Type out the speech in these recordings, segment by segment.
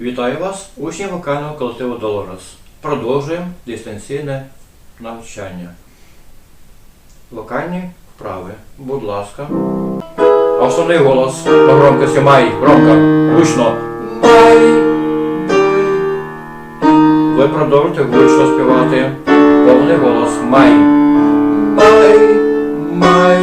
Вітаю вас, учні вокального колективу Долорес. Продовжуємо дистанційне навчання. Вокальні вправи. Будь ласка. Основний голос по громкості май. Громко. Гучно. Май. Ви продовжуєте гучно співати. Повний голос. Май. Май. Май. Май.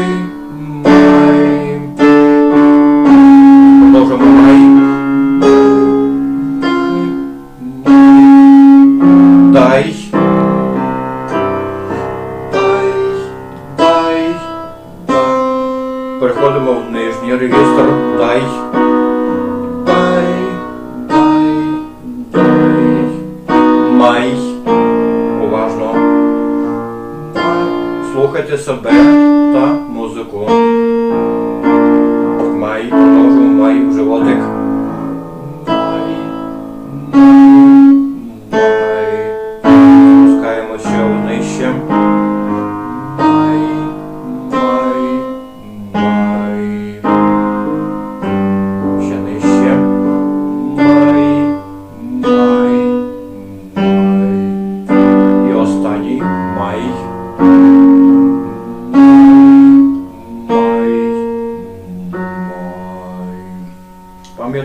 Слухайте себе та музику. Май. Продовжуємо май животик.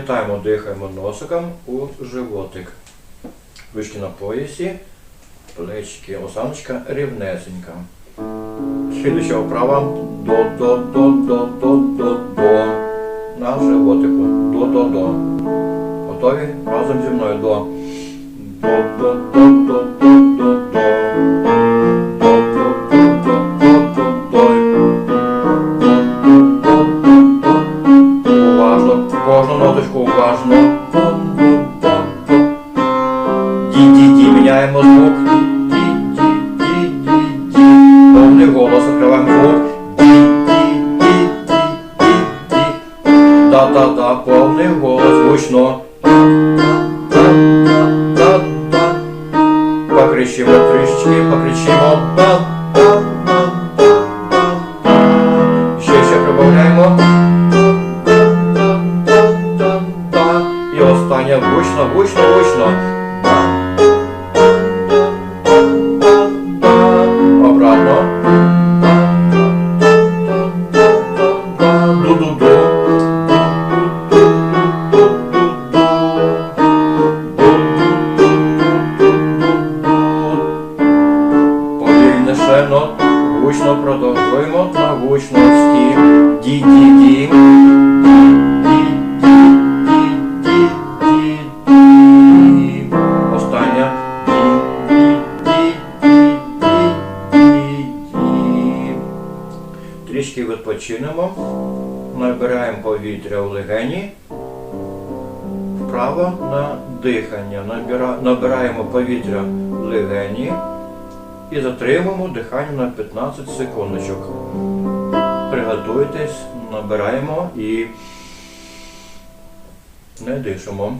Пам'ятаємо, дихаємо носиком у животик. Вишки на поясі, плечики, осаночка рівнесенька. Слідуюча вправа до до до до до до до на животику. До до до. Готові? Разом зі мною до. До кожну ноточку уважно. Ді-ді-ді, міняємо звук. Ді-ді-ді-ді-ді. Повний голос, відкриваємо звук. Ді-ді-ді-ді-ді-ді. Да-да-да, повний голос, гучно. Да-да-да-да. Покричимо трішечки, покричимо. Ще ще прибавляємо. Гучно, гучно, гучно. Обратно. Ду-ду-ду. Повільніше, но гучно продовжуємо на гучності. Ді-ді-ді. Відпочинемо. Набираємо повітря в легені. Вправо на дихання. Набираємо повітря в легені і затримуємо дихання на 15 секундочок. Приготуйтесь, набираємо і не дишимо.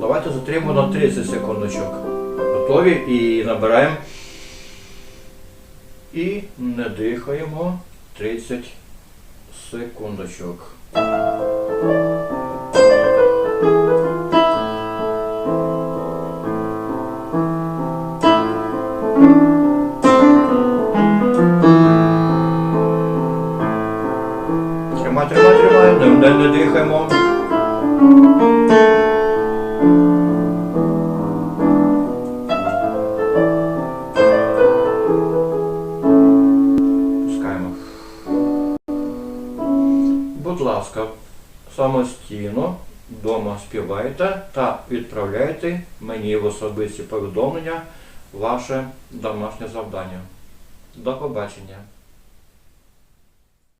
Давайте затримуємо на 30 секундочок. Готові і набираємо. І не дихаємо 30 секундочок. Тримай, тримай, тримай, не, дихаємо. Будь ласка, самостійно вдома співайте та відправляйте мені в особисті повідомлення ваше домашнє завдання. До побачення!